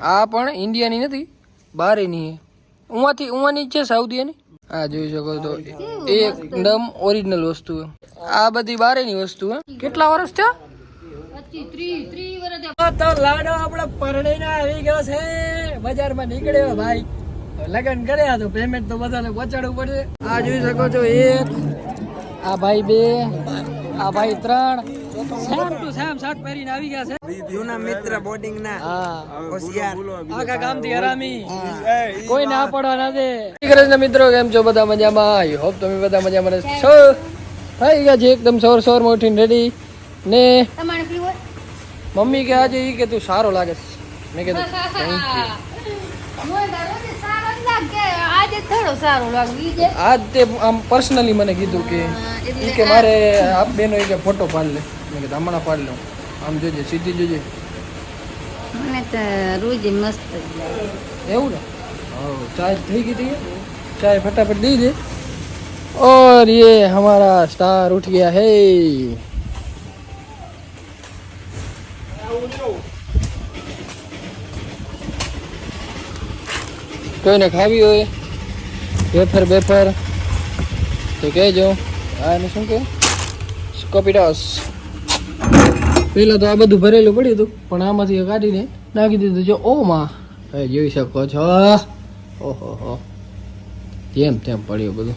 આ પણ ઇન્ડિયાની નથી બારેની છે. ઉવાથી ઉવાની છે સાઉદીની આ જોઈ શકો તો એકદમ ઓરિજિનલ વસ્તુ આ બધી બારેની વસ્તુ કેટલા વર્ષ થયા? તો લાડો આપડે પરણીને આવી ગયો છે. બજારમાં નીકળ્યો ભાઈ. લગન કર્યા તો પેમેન્ટ તો બધાને પહોંચાડવું પડશે. આ જોઈ શકો છો એક આ ભાઈ બે આ ભાઈ ત્રણ સેમ ટુ સેમ શર્ટ પહેરીને આવી ગયા છે. જૂના મિત્ર બોર્ડિંગ ના હોશિયાર. આખા ગામથી હરામી. કોઈ ના પડવા ના દે. કૃષ્ણ મિત્રો કેમ છો? બધા મજામાં? આઈ હોપ તમે બધા મજામાં છો થઈ ગયા છે એકદમ સવાર સવારમાં ઉઠીને રેડી ને મમ્મી કે આજે ઈ કે તું સારો લાગે છે. મેં કીધું આજે થોડો સારો લાગે. ઈ જે આજ તે આમ પર્સનલી મને કીધું કે કે મારે આપ બેનો કે ફોટો પાડ લે. મેં કીધું હમણાં પાડ લઉં આમ જોજે સીધી જોજે મને તો રોજ મસ્ત જ લાગે એવું ને हाँ चाय થઈ ગઈ थी चाय फटाफट दी दे और ये हमारा स्टार उठ गया है કોઈને ખાવી હોય વેફર બેફર તો કહેજો આ એને શું કે સ્કોપિટોસ પહેલાં તો આ બધું ભરેલું પડ્યું હતું, પણ આમાંથી કાઢીને નાખી દીધું છે. ઓ માં. જોઈ શકો છો. ઓહો હો. તેમ તેમ પડ્યું બધું.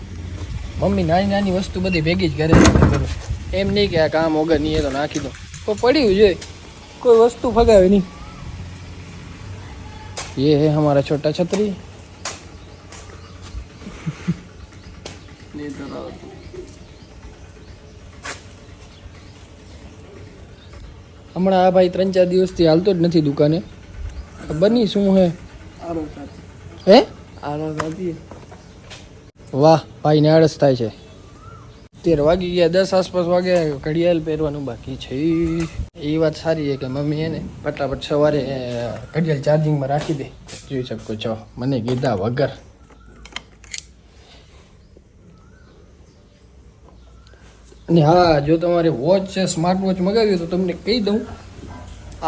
મમ્મી નાની નાની વસ્તુ બધી ભેગી જ ઘરે એમ નહીં કે આ કામ વગર નહીં, એ તો નાખી દો. તો પડ્યું જોઈએ કોઈ વસ્તુ ફગાવે નહીં. એ હે અમારા છોટા છત્રી. હમણાં આ ભાઈ ત્રણ ચાર દિવસથી હાલતો જ નથી દુકાને. બની શું હે? હે? વાહ ભાઈ ને આળસ થાય છે. તેર વાગી ગયા દસ આસપાસ વાગે ઘડિયાળ પહેરવાનું બાકી છે. એ વાત સારી છે કે મમ્મી એને ફટાફટ સવારે ઘડિયાળ ચાર્જિંગમાં રાખી દે. જોઈ શકો છો મને કીધા વગર. અને હા, જો તમારે વોચ છે સ્માર્ટ વોચ મગાવી તો તમને કહી દઉં,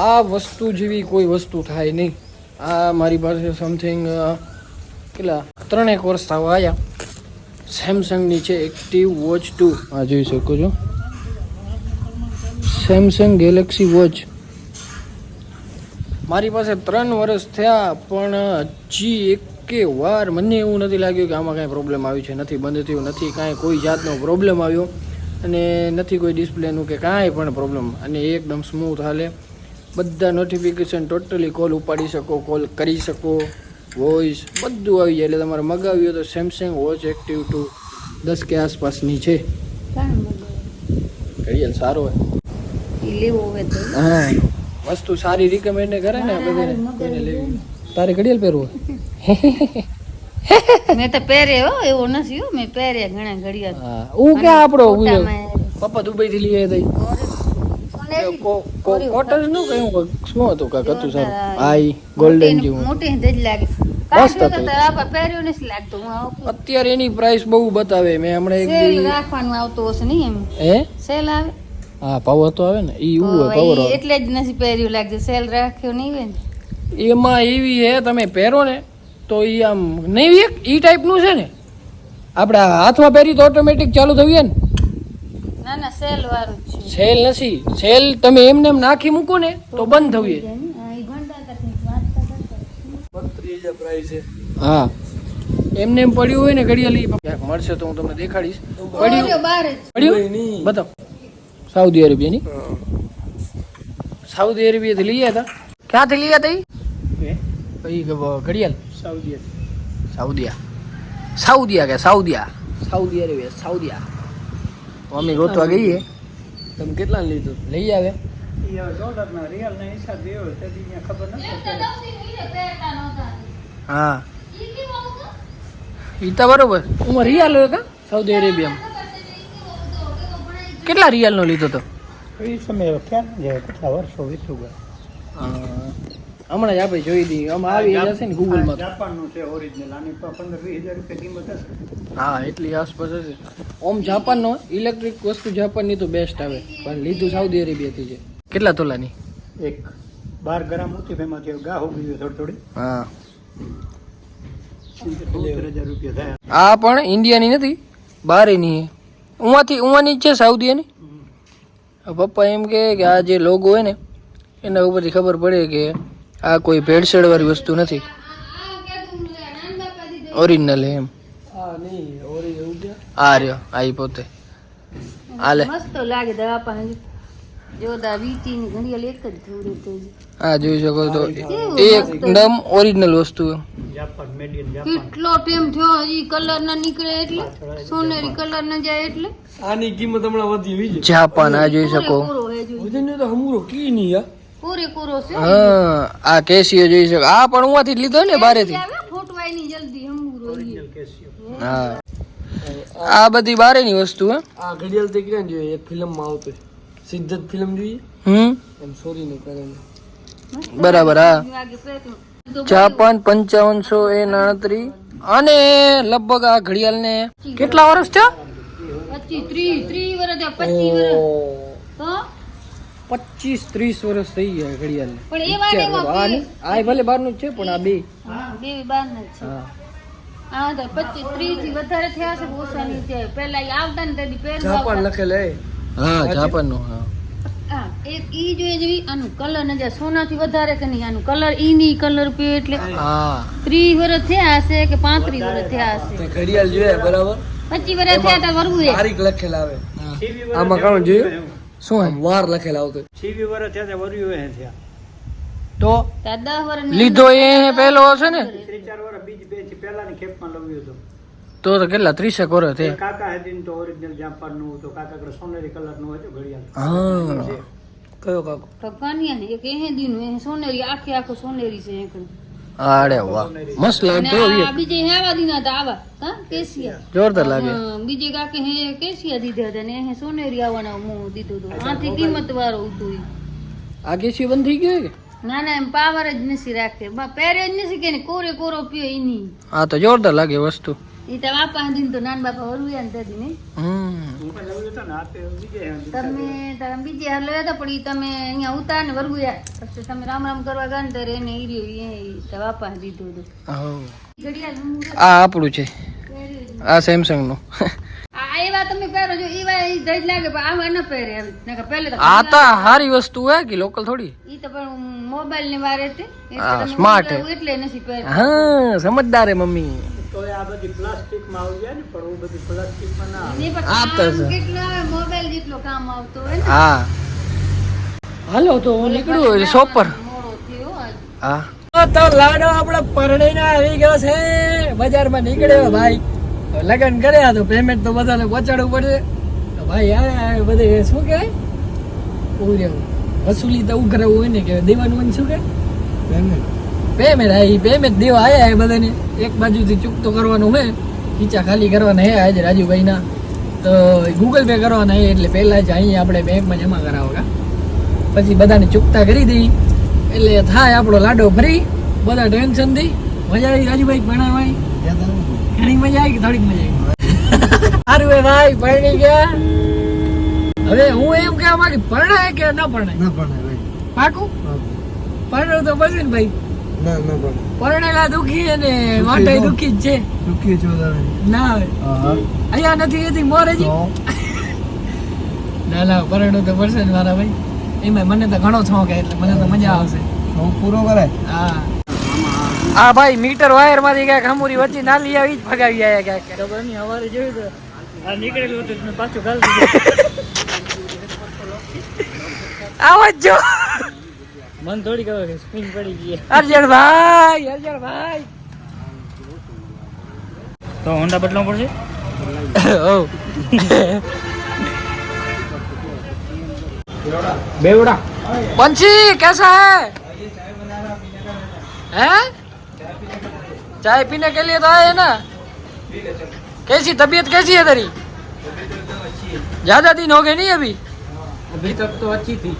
આ વસ્તુ જેવી કોઈ વસ્તુ થાય નહીં. આ મારી પાસે સમથિંગ કેટલા? ત્રણેક વર્ષ થવા આવ્યા સેમસંગની છે એક્ટિવ વોચ ટુ આ જોઈ શકો છો. સેમસંગ ગેલેક્સી વોચ મારી પાસે ત્રણ વર્ષ થયા, પણ હજી એકે વાર મને એવું નથી લાગ્યું કે આમાં કાંઈ પ્રોબ્લેમ આવ્યું છે. નથી, બંધ થયું નથી, કાંઈ કોઈ જાતનો પ્રોબ્લેમ આવ્યો. અને નથી કોઈ ડિસ્પ્લેનું કે કાંઈ પણ પ્રોબ્લેમ અને એકદમ સ્મૂથ હાલે. બધા નોટિફિકેશન ટોટલી કોલ ઉપાડી શકો કોલ કરી શકો વોઇસ બધું આવી જાય. એટલે તમારે મગાવ્યું તો સેમસંગ વોચ એક્ટિવ ટુ દસ કે આસપાસની છે. ઘડિયાળ સારો હોય. હા. વસ્તુ સારી રિકમેન્ડ કરે ને બધાને તારે ઘડિયાળ પહેરવું? મેં તો પહેરે હો એવો નથી હો મેં પહેરે ઘણા ઘડિયા હું કે આપણો પપ્પા દુબઈ થી લઈ આવ્યા કોટનનું કયું શું હતું કાંક? હતું સારું. હા ગોલ્ડન જેવું. મોટી જ લાગે. અત્યારે એની પ્રાઇસ બહુ બતાવે. મેં હમણાં રાખવાનું આવતું હશે નહીં એમ? હે? સેલ આવે? હા પાવર તો આવે ને. ઈ એવું પાવર એટલે જ નથી પહેર્યું લાગતું. સેલ રાખ્યો નહીં એમાં એવી હે તમે પહેરો ને તો એ આમ નહીં એક એ ટાઈપનું છે ને? આપણે હાથમાં પહેરી તો ઓટોમેટિક ચાલુ થઈએ ને ના ના સેલ વાળું છે. સેલ નથી. સેલ તમે એમને એમ નાખી મૂકો ને તો બંધ થવી હા, એમને એમ પડ્યું હોય ને ઘડિયાળી ક્યાંક મળશે તો હું તમને દેખાડીશ. પડ્યું? પડ્યું? બતાવ. સાઉદી અરેબિયાની? સાઉદી અરેબિયાથી લઈ આવ્યા હતા ક્યાંથી લઈ આવ્યા હતા ઘડિયાળ. સાઉદિયા. સાઉદિયા કે સાઉદિયા? સાઉદી અરેબિયા સાઉદિયા. મમ્મી ગોતવા ગઈએ. તમે કેટલા લીધું? લઈ આવે. હા. ઈ તો બરોબર. હું રિયાલ હોય કા? સાઉદી અરેબિયામાં. કેટલા રિયાલનો લીધો તો? એ સમય કેટલા વર્ષો વીતું ગયા? હમણાં જ આપણે જોઈ દઈએ આમાં આવી જશે ને ગૂગલમાં તો. જાપાનનું છે ઓરિજિનલ આની પંદર વીસ હજાર રૂપિયા કિંમત હશે. હા એટલી આસપાસ હશે. ઓમ જાપાનનો ઇલેક્ટ્રિક વસ્તુ જાપાનની તો બેસ્ટ આવે. પણ લીધું સાઉદી અરેબિયાથી છે. કેટલા તોલાની? એક બાર ગ્રામ હતી એમાંથી ગા ગયું થોડી થોડી. હા. આ પણ ઇન્ડિયાની નથી બારેની છે. ઉવાથી ઉવાની જ છે સાઉદીની પપ્પા એમ કે આ જે લોગો હોય ને એના ઉપરથી ખબર પડે કે આ કોઈ ભેળસેળ વાળી વસ્તુ નથી. ઓરિજિનલ એમ. આ રહ્યો આઈ પોતે. આલે મસ્ત લાગે દવા પાસે જો દા ઘડિયાળ એક જ થોડી તો આ જોઈ શકો તો. એકદમ ઓરિજિનલ વસ્તુ જાપાન મેડ ઇન જાપાન. કેટલો ટાઈમ થયો હજી કલર ના નીકળે એટલે? સોનેરી કલર ના જાય એટલે? આની કિંમત હમણાં વધી જાપાન આ જોઈ શકો. હે તો હમુરો કી નહીં યાર. પૂરે પૂરો છે. હા આ કેસીઓ જોઈ શકો. આ પણ ઉવાથી જ લીધો ને બારેથી. જલ્દી કેસિયો હા. આ બધી બારેની વસ્તુ હે. આ ઘડિયાળ તે ક્યાં જોઈએ? એક ફિલ્મમાં આવતો. સિદ્ધત ફિલ્મ જોઈએ? હમ? એમ સોરી ને કરે બરાબર હા. ચાપન જાપાન પંચાવનસો એ નાણત્રી. અને લગભગ આ ઘડિયાળ ને કેટલા વર્ષ. થયા? પચીસ ત્રીસ ત્રીસ વર્ષ પચીસ વર્ષ. તો પચીસ ત્રીસ વર્ષ થઈ ગયા ઘડિયાળ ને આ ભલે બારનું છે પણ આ બે. બે બાર ના છે. હા. હા તો પચીસ ત્રીસથી વધારે થયા છે ઓછા પેલા આવતા ને તેથી પહેરવા જાપાન આવતા. હા જાપાનનું હા. હા એક ઈ જોઈએ જેવી આનું કલર ને જ્યાં સોનાથી વધારે કે નહીં આનું કલર ઈ ની કલર પે એટલે હા. ત્રીસ વર્ષ થયા હશે કે પાંત્રીસ વર્ષ થયા હશે? ઘડિયાળ જોઈએ બરાબર? પચીસ વર્ષ થયા તો વરવું તારીખ લખેલ આવે. આમાં કોણ જોયું? શું વાર લખેલા આવતો છીવી વર ત્યાં વર્યું હે થયા. તો લીધો એ પહેલો હશે ને? ત્રણ ચાર વર બીજ બેથી પહેલાની ખેપમાં લવ્યો હતો તો. તો કેટલા? ત્રીસેક વર્ષ થયા. કાકા હતી તો ઓરિજિનલ જાપાનનું તો કાકા કડે સોનેરી કલરનું હતું ઘડિયાળ. હા. કયો કાકો? ભગવાનિયા ને એક એ દિન એ સોનેરી આખે આખું સોનેરી છે એક અરે વાહ. મસ્ત લાગતો આ બીજે હેવા દીના દાવા હા કેસિયા જોરદાર લાગે. બીજે કાકે હે કેસિયા દીધા હતા ને હે સોનેરી આવવાના હું દીધું તો આથી કિંમત વાળો ઈ. આ કેસી બંધ થઈ ગયો કે? ના ના એમ પાવર જ નથી રાખે. બા પહેરે જ નથી કે ને કોરે કોરો પીએ એની આ તો જોરદાર લાગે વસ્તુ. ઈ તો બાપા દીન તો નાન બાપા હતું ને. બીજે. તમે તમે બીજે હાલ લયા હતા પણ ઈ તમે અહીંયા ઉતાર ને વરગુયા પછી તમે રામ રામ કરવા ગયા ને ત્યારે એને ઈ રહ્યું એ તો બાપા દીધું હતું. હઉ. ઘડિયાળ હું આ આપણું છે. આ સેમસંગનું. આ એવા તમે પહેરો એવા ઈ લાગે પણ આવા ન પહેરે એમ. નકર પહેલે તો આ તો હારી વસ્તુ હે કે લોકલ થોડી? ઈ તો પણ મોબાઈલની વારે તે એટલે નથી પહેર હા સમજદાર હે મમ્મી. તો આ બધી પ્લાસ્ટિકમાં આવી જાય ને પણ હું બધી પ્લાસ્ટિક ના આવે. નહીં પણ આ તો કામ છે. કેટલો આવે મોબાઈલ જેટલો કામ આવતો હોય હા. હાલો તો હું નીકળ્યું શોપર મોડો હા. તો લાડો આપણા પરણીને આવી ગયો છે. બજારમાં નીકળ્યો ભાઈ. લગ્ન કર્યા તો પેમેન્ટ તો બધાને પહોંચાડવું પડશે. તો ભાઈ આ બધે શું કહેવાય? પૂર્ય વસૂલી તો ઉઘરાવું હોય ને કે દેવાનું ને શું કે પેમેન્ટ પેમેન્ટ આવી એ પેમેન્ટ દેવા આયા હે બધાને. એક બાજુથી ચૂકતો કરવાનું હે ખીચા ખાલી કરવાના હે આજે રાજુભાઈના. તો ગૂગલ પે કરવાના હે એટલે પહેલાં જ અહીં આપણે બેંકમાં જમા કરાવો કા. પછી બધાને ચૂકતા કરી દઈ. એટલે થાય આપણો લાડો ફ્રી બધા ટેન્શનથી. મજા આવી રાજુભાઈ ભણાવાય ઘણી મજા આવી કે થોડીક મજા આવી? સારું ભાઈ પરણી ગયા? હવે હું એમ કહેવા માંગી પરણાય કે ન પરણાય ન પરણાય ભાઈ. પાકું? પરણું તો પછી ને ભાઈ. ના ના પણ પરણેલા દુખી અને માટે દુખી જ છે. છો. તમે ના આવે. અહીંયા નથી એથી મોરેજી ના ના પરણવું તો પડશે મારા ભાઈ. એમાં મને તો ઘણો શોખ એટલે મને તો મજા આવશે. શોખ પૂરો કરાય. હા. આ ભાઈ મીટર વાયરમાંથી ક્યાંક હમુરી વચ્ચે નાલી આવી જ ભગાવી આયા ક્યાંક. ખબર નહીં હવારે જોયું તો આ નીકળેલું હતું પાછું ગાલ આવાજ જો. મન થોડી ખબર કે સ્પિન પડી ગઈ અર્જણ ભાઈ અર્જણ ભાઈ તો હોન્ડા બદલાવું પડશે ઓ बेवड़ा पंछी कैसा है हैं चाय पीने के लिए तो आए हैं ना कैसी तबीयत कैसी है तेरी ज्यादा दिन हो गए नहीं अभी अभी तक तो अच्छी थी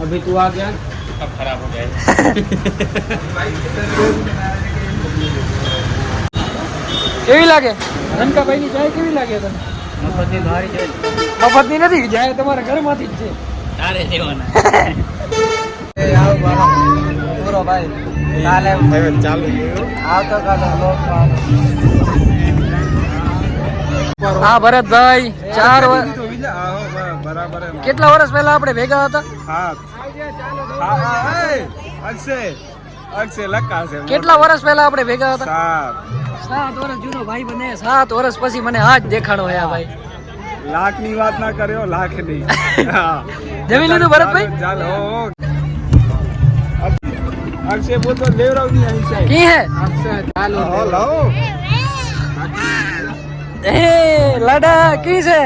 अभी तू आ गया अब खराब हो गया કેવી લાગે રનકાભાઈ ની ચાય કેવી લાગે તને મફતની ભારી છે મફતની નથી જાય તમારા ઘરમાંથી જ છે તારે દેવાના આવ પૂરો ભાઈ કાલે ચાલુ આવતો કાલે હા ભરતભાઈ ચાર વર- બરાબર કેટલા વર્ષ પહેલા આપણે ભેગા હતા અક્ષય અક્ષય લક્કા કેટલા વર્ષ પહેલા આપણે ભેગા હતા? સાત. સાત વર્ષ જૂનો ભાઈ બને સાત વર્ષ પછી મને આજ દેખાણો હયા ભાઈ. લાખની વાત ના કર્યો લાખની જમી લીધું ભરતભાઈ ચાલો અક્ષય બોલ તો લેવરાવની અહીં છે. કી હે? ચાલો. હલો એ લાડા કી છે?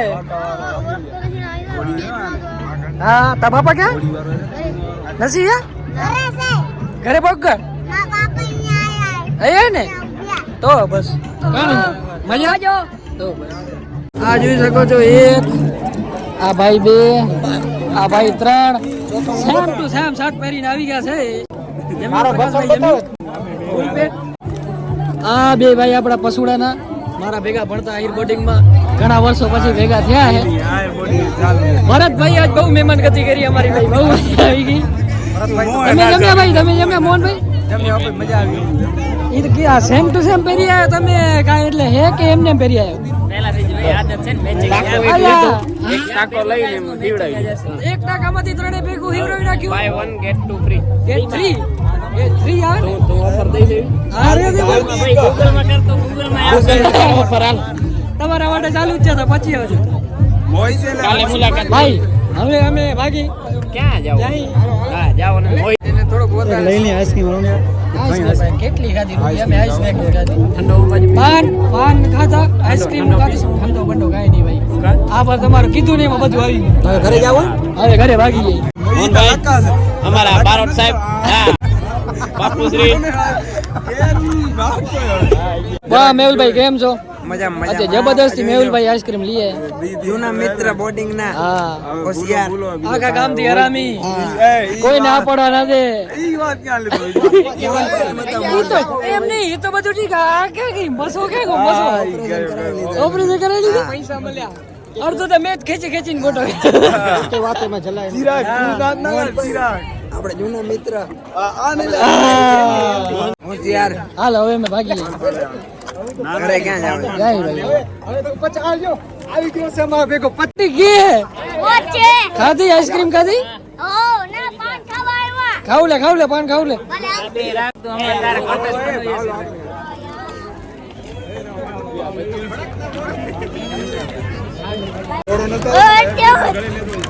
હા તા બાપા ક્યાં? નથી હે? ઘરે પગર અહીંયા ને? તો બસ. મજા તો આ જોઈ શકો છો એક આ ભાઈ બે આ ભાઈ ત્રણ. સેમ ટુ સેમ શર્ટ પહેરીને આવી ગયા છે. મારો. આ બે ભાઈ આપણા પશુડાના. મારા ભેગા ભણતા આહિર બોર્ડિંગમાં ઘણા વર્ષો પછી ભેગા થયા છે. ભરતભાઈ આજ બહુ મહેમાન ગતિ કરી અમારી ભાઈ. બહુ મજા આવી ગઈ. તમે જમ્યા ભાઈ. તમે જમ્યા મોહનભાઈ? મજા આવી ઈ તો સેમ ટુ સેમ પહેરી આવ્યો તમે કાંઈ એટલે હે કે એમને પહેરી આવ્યો અલા, એક ટાકામાંથી ત્રણે ભેગું હિવડાવી નાખ્યું. Buy one get two free get three get three આવે ને? તો ઓફર દઈ દેવી હા રે દે તમારા માટે ચાલુ જ છે તો પછી આવજો. ભાઈ હવે અમે ભાગી. ક્યાં જાવ હા જાવ ને એને થોડોક વધારે. લઈ લે આઈસ્ક્રીમ આઈસ્ક્રીમ કેટલી ખાધી રૂપિયા અમે આઈસ્ક્રીમ ખાધી. પાન પાન ખાધા આઈસ્ક્રીમ ખાધી. ઠંડો બંડો કાઈ નહીં ભાઈ. આ પર તમારું કીધું ને એમાં બધું આવી હવે ઘરે જાવ હવે ઘરે ભાગી જઈએ. અમારા બારોટ સાહેબ. હા. બાપુશ્રી. વાહ મેહુલભાઈ કેમ છો? મજા આજે જબરદસ્તી મેહુલભાઈ આઈસ્ક્રીમ લઈએ જૂના મિત્ર બોર્ડિંગ ના હા. હોશિયાર. આખા ગામથી હરામી. કોઈ ના પડવા ના દે. ઈ વાત ક્યાં લીધો? તો એમ નહીં એ તો બધું ઠીક. આ કે કે બસો કે કો બસો ઓપરેશન કરાવી લીધું. પૈસા મળ્યા. અડધો તો મેચ ખેંચી ખેંચીને ગોટો ચિરાગ ચિરાગ ના ચિરાગ. આપણે જૂના મિત્ર. હોશિયાર. હાલ હવે મે ભાગી ઘરે ક્યાં જાવ જાય ભાઈ આવી ગયો છે મારા ભેગો પત્તી ગઈ ખાધી આઈસ્ક્રીમ ખાધી ખાવ લે ખાવ લે પાન ખાવ લે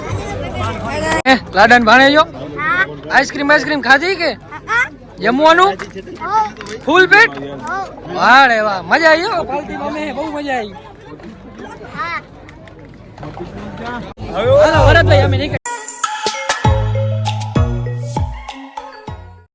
એ, લાડન ભાણેજો આઈસ્ક્રીમ આઈસ્ક્રીમ ખાધી કે જમવાનું? ફૂલ પેટ? વાહ રે વાહ. મજા આવી હો. મમ્મી બહુ મજા આવી હવે ભરતભાઈ અમે